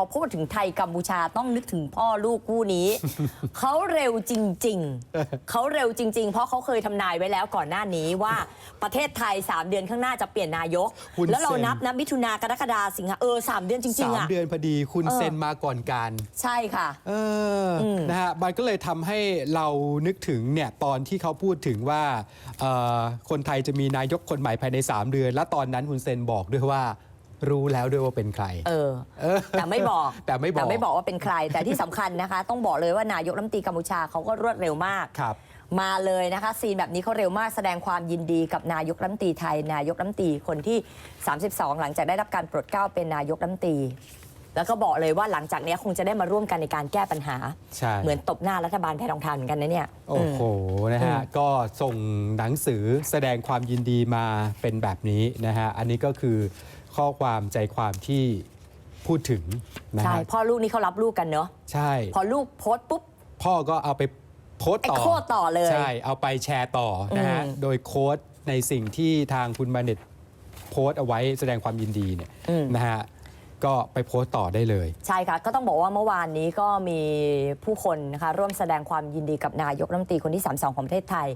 พอพูดถึงไทยกัมพูชาต้องนึกถึงพ่อลูกคู่นี้ เขาเร็วจริง ๆ เขาเร็วจริง ๆ เพราะเขาเคยทำนายไว้แล้วก่อนหน้านี้ว่าประเทศไทย 3 เดือนข้างหน้าจะเปลี่ยนนายก คุณแล้วเราเซ็น นับนะมิถุนากรกฎาสิงหาเออสามเดือนจริง สามๆอะ เดือนพอดีคุณเออ เซ็นมาก่อนการ ใช่ค่ะ เอออม นะฮะมันก็เลยทำให้เรานึกถึงเนี่ยตอนที่เขาพูดถึงว่าเอ่อคนไทยจะมีนายกคนใหม่ภายใน 3 เดือน และตอนนั้นคุณเซนบอกด้วยว่า รู้แล้วด้วยว่าเป็นใครเออเออ แต่ไม่บอกแต่ไม่บอกแต่ไม่บอกว่าเป็นใคร แต่ที่สำคัญนะคะ ต้องบอกเลยว่านายกรัฐมนตรีกัมพูชาเขาก็รวดเร็วมากครับมาเลยนะคะซีนแบบนี้เขาเร็วมากแสดงความยินดีกับนายกรัฐมนตรีไทย นายกรัฐมนตรีคนที่ 32 หลังจากได้รับการโปรดเกล้าเป็นนายกรัฐมนตรี แล้วก็บอกเลยว่าหลังจากนี้คงจะได้มาร่วมกันในการแก้ปัญหาใช่เหมือนตบหน้ารัฐบาลแพทองทานเหมือนกันนะเนี่ย โอ้โหนะฮะ ก็ส่งหนังสือแสดงความยินดีมาเป็นแบบนี้นะฮะ อันนี้ก็คือข้อความใจความที่พูดถึงนะใช่ฮะพ่อลูกนี่เขารับลูกกันเนาะใช่ พอลูกโพสต์ปุ๊บ พ่อก็เอาไปโพสต์ต่อไอ้โคตรต่อเลยใช่ เอาไปแชร์ต่อนะฮะ อืม โดยโค้ดในสิ่งที่ทางคุณมาเน็ตโพสต์เอาไว้แสดงความยินดีเนี่ยอืมนะฮะ ก็ไปโพสต์ต่อได้เลย ใช่ค่ะ ก็ต้องบอกว่าเมื่อวานนี้ก็มีผู้คนนะคะร่วมแสดงความยินดีกับนายกรัฐมนตรีคนที่ 32 ของประเทศไทย